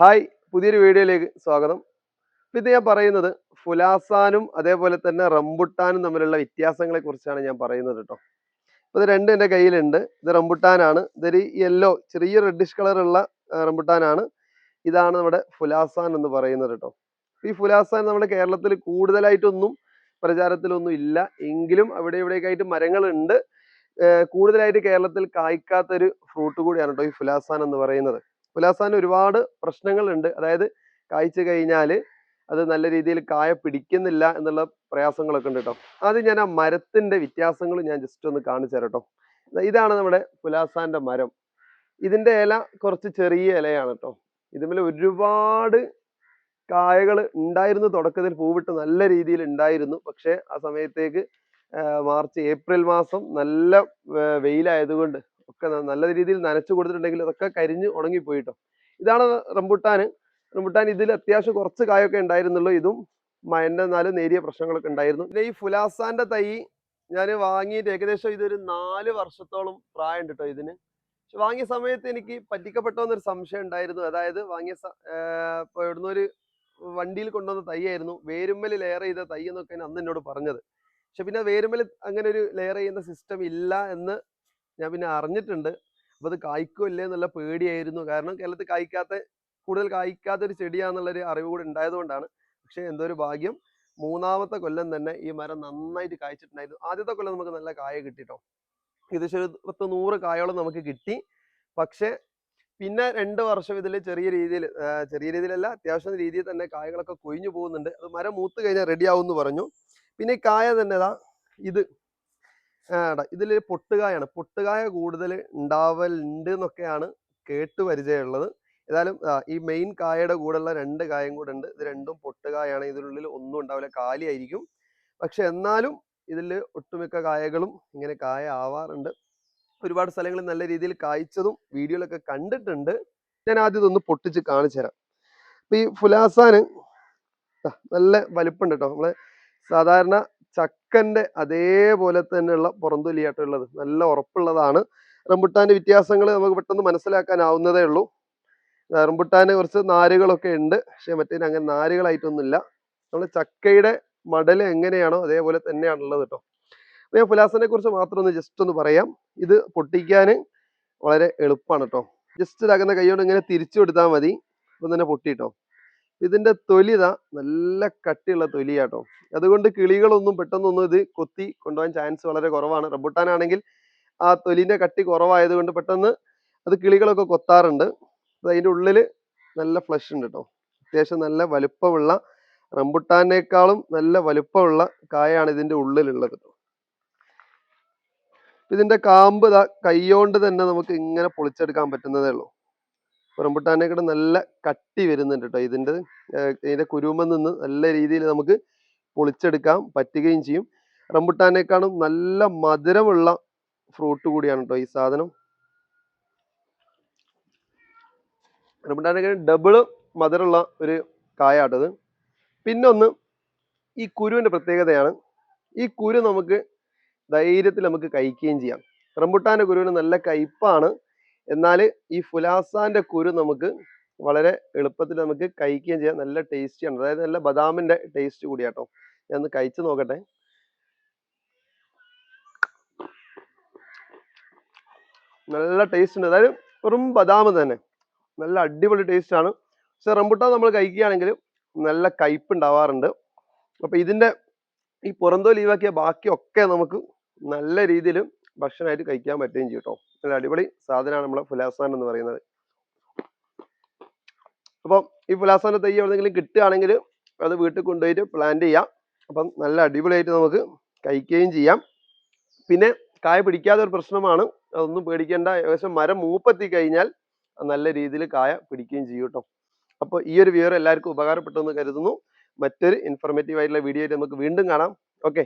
Hi പുതിയൊരു വീഡിയോയിലേക്ക് സ്വാഗതം. ഇത് ഞാൻ പറയുന്നത് ഫുലാസാനും അതേപോലെ തന്നെ റംബുട്ടാനും തമ്മിലുള്ള വ്യത്യാസങ്ങളെ കുറിച്ചാണ് ഞാൻ പറയുന്നത് കേട്ടോ. ഇത് രണ്ടും എന്റെ കയ്യിലുണ്ട്. ഇത് റംബുട്ടാനാണ്. ഇതൊരു യെല്ലോ ചെറിയ റെഡിഷ് കളറുള്ള റംബുട്ടാനാണ്. ഇതാണ് നമ്മുടെ ഫുലാസാൻ എന്ന് പറയുന്നത് കേട്ടോ. ഈ ഫുലാസാൻ നമ്മുടെ കേരളത്തിൽ കൂടുതലായിട്ടൊന്നും പ്രചാരത്തിലൊന്നും ഇല്ല. എങ്കിലും അവിടെ ഇവിടെയൊക്കെ ആയിട്ട് മരങ്ങളുണ്ട് കൂടുതലായിട്ട് കേരളത്തിൽ കായ്ക്കാത്തൊരു ഫ്രൂട്ട് കൂടിയാണ് കേട്ടോ ഈ ഫുലാസാൻ എന്ന് പറയുന്നത്. പുലാസാൻ ഒരുപാട് പ്രശ്നങ്ങളുണ്ട്. അതായത് കായ്ച്ചു കഴിഞ്ഞാൽ അത് നല്ല രീതിയിൽ കായ പിടിക്കുന്നില്ല എന്നുള്ള പ്രയാസങ്ങളൊക്കെ ഉണ്ട് കേട്ടോ അത് ഞാൻ ആ മരത്തിന്റെ വ്യത്യാസങ്ങൾ ഞാൻ ജസ്റ്റ് ഒന്ന് കാണിച്ചു തരാം കേട്ടോ ഇതാണ് നമ്മുടെ പുലാസാന്റെ മരം. ഇതിന്റെ ഇല കുറച്ച് ചെറിയ ഇലയാണ് കേട്ടോ ഇതിന്മേൽ ഒരുപാട് കായകൾ ഉണ്ടായിരുന്നു. തുടക്കത്തിൽ പൂവിട്ട് നല്ല രീതിയിൽ ഉണ്ടായിരുന്നു. പക്ഷേ ആ സമയത്തേക്ക് മാർച്ച് ഏപ്രിൽ മാസം നല്ല വെയിലായതുകൊണ്ട് ഒക്കെ നല്ല രീതിയിൽ നനച്ചു കൊടുത്തിട്ടുണ്ടെങ്കിൽ അതൊക്കെ കരിഞ്ഞ് ഉണങ്ങിപ്പോയിട്ടോ ഇതാണ് റംബുട്ടാന്. റംബുട്ടാൻ ഇതിൽ അത്യാവശ്യം കുറച്ച് കായൊക്കെ ഉണ്ടായിരുന്നുള്ളൂ. ഇതും മയന്റെ നാല് നേരിയ പ്രശ്നങ്ങളൊക്കെ ഉണ്ടായിരുന്നു. പിന്നെ ഈ ഫുലാസാന്റെ തൈ ഞാൻ വാങ്ങിയിട്ട് ഏകദേശം ഇതൊരു നാല് വർഷത്തോളം പ്രായമുണ്ട് കേട്ടോ ഇതിന്. പക്ഷെ വാങ്ങിയ സമയത്ത് എനിക്ക് പറ്റിക്കപ്പെട്ടോ എന്നൊരു സംശയം ഉണ്ടായിരുന്നു. അതായത് വാങ്ങിയ ഇപ്പോൾ ഇവിടുന്ന് ഒരു വണ്ടിയിൽ കൊണ്ടുവന്ന തൈയായിരുന്നു. വേരുമ്മൽ ലെയർ ചെയ്ത തൈ എന്നൊക്കെ അന്ന് എന്നോട് പറഞ്ഞത്. പക്ഷെ പിന്നെ വേരുമ്മൽ അങ്ങനെ ഒരു ലെയർ ചെയ്യുന്ന സിസ്റ്റം ഇല്ല എന്ന് ഞാൻ പിന്നെ അറിഞ്ഞിട്ടുണ്ട്. അപ്പോൾ അത് കായ്ക്കോ എന്നുള്ള പേടിയായിരുന്നു. കാരണം കേരളത്തിൽ കായ്ക്കാത്ത കൂടുതൽ കായ്ക്കാത്ത ഒരു ചെടിയാന്നുള്ളൊരു അറിവ് കൂടി ഉണ്ടായതുകൊണ്ടാണ്. പക്ഷേ എന്തോ ഒരു ഭാഗ്യം. മൂന്നാമത്തെ കൊല്ലം തന്നെ ഈ മരം നന്നായിട്ട് കായ്ച്ചിട്ടുണ്ടായിരുന്നു. ആദ്യത്തെ കൊല്ലം നമുക്ക് നല്ല കായ കിട്ടിട്ടോ. ഏകദേശം ഒരു പത്ത് നൂറ് കായോളം നമുക്ക് കിട്ടി. പക്ഷേ പിന്നെ രണ്ട് വർഷം ഇതിൽ ചെറിയ രീതിയിൽ ചെറിയ രീതിയിലല്ല അത്യാവശ്യം രീതിയിൽ തന്നെ കായകളൊക്കെ കൊഴിഞ്ഞു പോകുന്നുണ്ട്. അത് മരം മൂത്ത് കഴിഞ്ഞാൽ റെഡി ആവും എന്ന് പറഞ്ഞു. പിന്നെ ഈ കായ തന്നെ ഇതാ. ഇതിൽ പൊട്ടുകായാണ്. പൊട്ടുകായ കൂടുതൽ ഉണ്ടാവലുണ്ട് എന്നൊക്കെയാണ് കേട്ട് പരിചയമുള്ളത് ഏതായാലും ഈ മെയിൻ കായയുടെ കൂടെയുള്ള രണ്ട് കായും കൂടെ ഉണ്ട് ഇത് രണ്ടും പൊട്ടുകായാണ്. ഇതിനുള്ളിൽ ഒന്നും ഉണ്ടാവില്ല. കാലിയായിരിക്കും. പക്ഷെ എന്നാലും ഇതിൽ ഒട്ടുമിക്ക കായകളും ഇങ്ങനെ കായ ആവാറുണ്ട്. ഒരുപാട് സ്ഥലങ്ങളിൽ നല്ല രീതിയിൽ കായ്ച്ചതും വീഡിയോയിലൊക്കെ കണ്ടിട്ടുണ്ട്. ഞാൻ ആദ്യം ഇതൊന്ന് പൊട്ടിച്ച് കാണിച്ചു തരാം. അപ്പൊ ഈ ഫുലാസാന് നല്ല വലിപ്പുണ്ട് കേട്ടോ നമ്മളെ സാധാരണ ചക്കന്റെ അതേപോലെ തന്നെയുള്ള പുറന്തൊലിയായിട്ടുള്ളത് നല്ല ഉറപ്പുള്ളതാണ്. റംബുട്ടാന്റെ വ്യത്യാസങ്ങൾ നമുക്ക് പെട്ടെന്ന് മനസ്സിലാക്കാനാവുന്നതേ ഉള്ളൂ. റംബുട്ടാന് കുറച്ച് നാരുകളൊക്കെ ഉണ്ട്. പക്ഷെ മറ്റേ അങ്ങനെ നാരുകളായിട്ടൊന്നുമില്ല. നമ്മൾ ചക്കയുടെ മടൽ എങ്ങനെയാണോ അതേപോലെ തന്നെയാണുള്ളത് കേട്ടോ. അപ്പൊ ഞാൻ ഫുലാസിനെ കുറിച്ച് മാത്രം ഒന്ന് ജസ്റ്റ് ഒന്ന് പറയാം. ഇത് പൊട്ടിക്കാൻ വളരെ എളുപ്പമാണ് കേട്ടോ. ജസ്റ്റ് ഇതാക്കുന്ന കൈ കൊണ്ട് ഇങ്ങനെ തിരിച്ചു കൊടുത്താൽ മതി. ഇപ്പം തന്നെ പൊട്ടിട്ടോ ഇതിന്റെ തൊലിത നല്ല കട്ടിയുള്ള തൊലിയാട്ടോ. അതുകൊണ്ട് കിളികളൊന്നും പെട്ടെന്നൊന്നും ഇത് കൊത്തി കൊണ്ടുപോകാൻ ചാൻസ് വളരെ കുറവാണ്. റബ്ബുട്ടാനാണെങ്കിൽ ആ തൊലിന്റെ കട്ടി കുറവായതുകൊണ്ട് പെട്ടെന്ന് അത് കിളികളൊക്കെ കൊത്താറുണ്ട്. അത് അതിന്റെ ഉള്ളിൽ നല്ല ഫ്ലഷ് ഉണ്ട് കേട്ടോ അത്യാവശ്യം നല്ല വലുപ്പമുള്ള റംബുട്ടാനേക്കാളും നല്ല വലുപ്പമുള്ള കായാണ് ഇതിന്റെ ഉള്ളിലുള്ളത് കേട്ടോ ഇതിന്റെ കാമ്പ് കൈയോണ്ട് തന്നെ നമുക്ക് ഇങ്ങനെ പൊളിച്ചെടുക്കാൻ പറ്റുന്നതേ ഉള്ളൂ. റംബുട്ടാനേക്കാൾ നല്ല കട്ടി വരുന്നുണ്ട് കേട്ടോ ഇതിന്റെ ഇതിന്റെ കുരുമ നിന്ന് നല്ല രീതിയിൽ നമുക്ക് പൊളിച്ചെടുക്കാൻ പറ്റുകയും ചെയ്യും. റംബുട്ടാനേക്കാളും നല്ല മധുരമുള്ള ഫ്രൂട്ട് കൂടിയാണ് കേട്ടോ ഈ സാധനം. റംബുട്ടാനേക്കാൾ ഡബിൾ മധുരമുള്ള ഒരു കായാട്ടത് പിന്നെ ഒന്ന് ഈ കുരുവിന്റെ പ്രത്യേകതയാണ്. ഈ കുരു നമുക്ക് ധൈര്യത്തിൽ നമുക്ക് കഴിക്കുകയും ചെയ്യാം. റംബുട്ടാന്റെ കുരുവിന് നല്ല കയ്പ്പാണ്. എന്നാൽ ഈ ഫുലാസാന്റെ കുരു നമുക്ക് വളരെ എളുപ്പത്തിൽ നമുക്ക് കഴിക്കുകയും ചെയ്യാം. നല്ല ടേസ്റ്റിയാണ് അതായത് നല്ല ബദാമിന്റെ ടേസ്റ്റ് കൂടിയാട്ടോ. ഞാൻ ഒന്ന് കഴിച്ചു നോക്കട്ടെ. നല്ല ടേസ്റ്റ് ഉണ്ട്. അതായത് വെറും ബദാം തന്നെ. നല്ല അടിപൊളി ടേസ്റ്റ് ആണ്. പക്ഷെ റംബുട്ടാൻ നമ്മൾ കഴിക്കുകയാണെങ്കിൽ നല്ല കയ്പ് ഉണ്ടാവാറുണ്ട്. അപ്പൊ ഇതിന്റെ ഈ പുറന്തോൽ ലീവാക്കിയ ബാക്കിയൊക്കെ നമുക്ക് നല്ല രീതിയിൽ ഭക്ഷണമായിട്ട് കഴിക്കാൻ പറ്റുകയും ചെയ്യും കേട്ടോ നല്ല അടിപൊളി സാധനമാണ് നമ്മളെ ഫുലാസാൻ എന്ന് പറയുന്നത്. അപ്പോൾ ഈ ഫുലാസാന്റെ തൈ എവിടെയെങ്കിലും കിട്ടുകയാണെങ്കിൽ അത് വീട്ടിൽ കൊണ്ടുപോയിട്ട് പ്ലാന്റ് ചെയ്യാം. അപ്പം നല്ല അടിപൊളിയായിട്ട് നമുക്ക് കഴിക്കുകയും ചെയ്യാം. പിന്നെ കായ പിടിക്കാതെ ഒരു പ്രശ്നമാണ്. അതൊന്നും പേടിക്കേണ്ട. ഏകദേശം മരം മൂപ്പെത്തി കഴിഞ്ഞാൽ നല്ല രീതിയിൽ കായ പിടിക്കുകയും ചെയ്യും കേട്ടോ അപ്പോൾ ഈ ഒരു വിവരം എല്ലാവർക്കും ഉപകാരപ്പെട്ടു എന്ന് കരുതുന്നു. മറ്റൊരു ഇൻഫർമേറ്റീവ് ആയിട്ടുള്ള വീഡിയോ ആയിട്ട് നമുക്ക് വീണ്ടും കാണാം. ഓക്കെ.